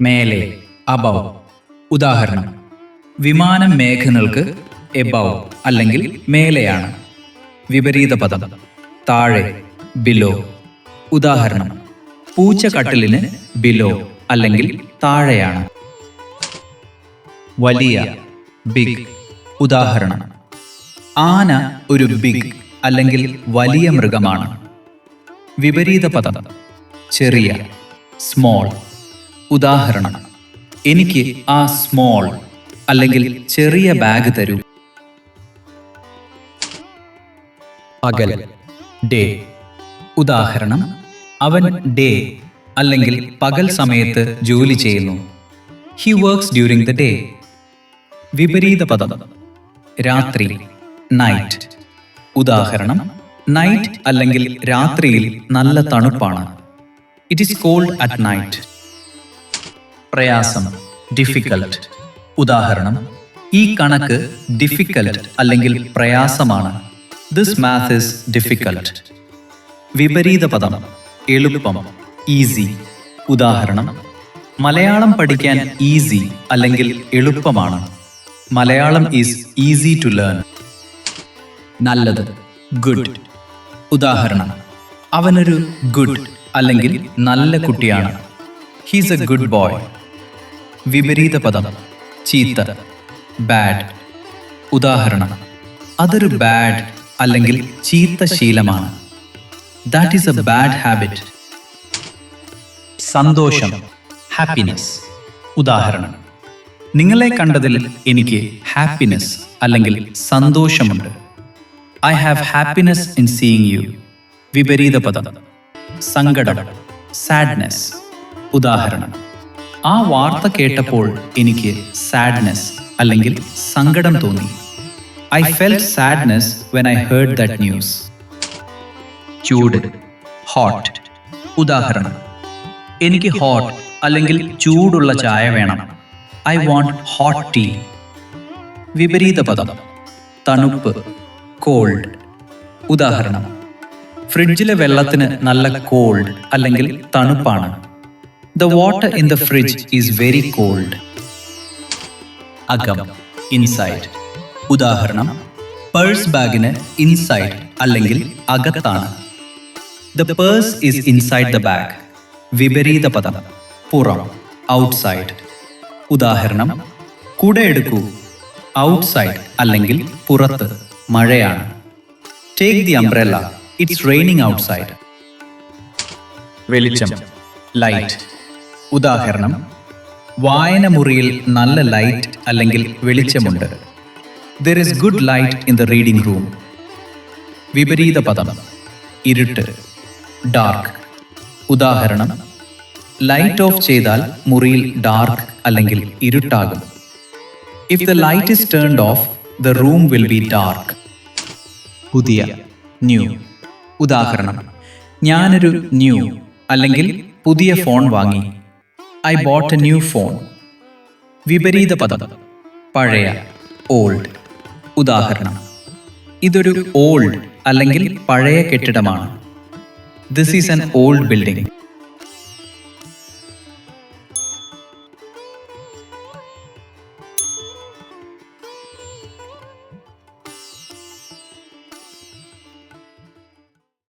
മേലെ അബവ് ഉദാഹരണം വിമാനം മേഘങ്ങൾക്ക് എബവ് അല്ലെങ്കിൽ മേലെയാണ്. വിപരീത പദം താഴെ ബിലോ ഉദാഹരണം പൂച്ച കട്ടിലിന് ബിലോ അല്ലെങ്കിൽ താഴെയാണ്. വലിയ ബിഗ് ഉദാഹരണം ആന ഒരു ബിഗ് അല്ലെങ്കിൽ വലിയ മൃഗമാണ്. വിപരീത പദം ചെറിയ സ്മോൾ ഉദാഹരണം. എനിക്ക് ആ സ്മോൾ അല്ലെങ്കിൽ ചെറിയ ബാഗ് തരൂ. പകൽ. ഡേ. ഉദാഹരണം. അവൻ ഡേ അല്ലെങ്കിൽ പകൽ സമയത്ത് ജോലി ചെയ്യുന്നു. He works during the day വിപരീത പദം. രാത്രി. നൈറ്റ് ഉദാഹരണം. നൈറ്റ് അല്ലെങ്കിൽ രാത്രിയിൽ നല്ല തണുപ്പാണ്. It is cold at night പ്രയാസം ഡിഫിക്കൽട്ട് ഉദാഹരണം ഈ കണക്ക് ഡിഫിക്കൽട്ട് അല്ലെങ്കിൽ പ്രയാസമാണ്. ദിസ് മാത്ത് ഇസ് ഡിഫിക്കൽട്ട് വിപരീത പദം എളുപ്പം ഈസി ഉദാഹരണം മലയാളം പഠിക്കാൻ ഈസി അല്ലെങ്കിൽ എളുപ്പമാണ്. Malayalam is easy to learn നല്ലത് ഗുഡ് ഉദാഹരണം അവനൊരു ഗുഡ് അല്ലെങ്കിൽ നല്ല കുട്ടിയാണ്. ഹീസ് എ ഗുഡ് ബോയ് വിപരീത പദം. ചീത്ത. ബാഡ്. ഉദാഹരണം. അതൊരു ബാഡ് അല്ലെങ്കിൽ ചീത്ത ശീലമാണ്. That is a bad habit സന്തോഷം. ഹാപ്പിനെസ് ഉദാഹരണം. നിങ്ങളെ കണ്ടതിൽ എനിക്ക് ഹാപ്പിനെസ് അല്ലെങ്കിൽ സന്തോഷമുണ്ട്. I have happiness in seeing you വിപരീത പദം. സങ്കടം. സാഡ്നെസ് ഉദാഹരണം. ആ വാർത്ത കേട്ടപ്പോൾ എനിക്ക് സാഡ്നെസ് അല്ലെങ്കിൽ സങ്കടം തോന്നി. I felt sadness when I heard that news ചൂട് ഹോട്ട് ഉദാഹരണം. എനിക്ക് ഹോട്ട് അല്ലെങ്കിൽ ചൂടുള്ള ചായ വേണം. ഐ വാണ്ട് ഹോട്ട് ടീ വിപരീത പദം. തണുപ്പ് കോൾഡ് ഉദാഹരണം. ഫ്രിഡ്ജിലെ വെള്ളത്തിന് നല്ല കോൾഡ് അല്ലെങ്കിൽ തണുപ്പാണ്. The water in the fridge is very cold. അകം ഇൻസൈഡ് ഉദാഹരണം പേഴ്സ് ബാഗിന് ഇൻസൈഡ് അല്ലെങ്കിൽ അകത്താണ്. The purse is inside the bag വിപരീത പദം. പുറം ഔട്ട്സൈഡ് ഉദാഹരണം കുട എടുക്കൂ. ഔട്ട്സൈഡ് അല്ലെങ്കിൽ പുറത്ത് മഴയാണ്. Take the umbrella it's raining outside വെളിച്ചം. ലൈറ്റ് ഉദാഹരണം വായന മുറിയിൽ നല്ല ലൈറ്റ് അല്ലെങ്കിൽ വെളിച്ചമുണ്ട്. There is good light in the reading room വിപരീത പദം ഇരുട്ട് ഡാർക്ക് ഉദാഹരണം ലൈറ്റ് ഓഫ് ചെയ്താൽ മുറിയിൽ ഡാർക്ക് അല്ലെങ്കിൽ ഇരുട്ടാകും. If the light is turned off the room will be dark പുതിയ ന്യൂ ഉദാഹരണം ഞാനൊരു ന്യൂ അല്ലെങ്കിൽ പുതിയ ഫോൺ വാങ്ങി. I bought a new phone വിപരീത പദം. പഴയ ഓൾഡ് ഉദാഹരണം. ഇതൊരു ഓൾഡ് അല്ലെങ്കിൽ പഴയ കെട്ടിടമാണ്. This is an old building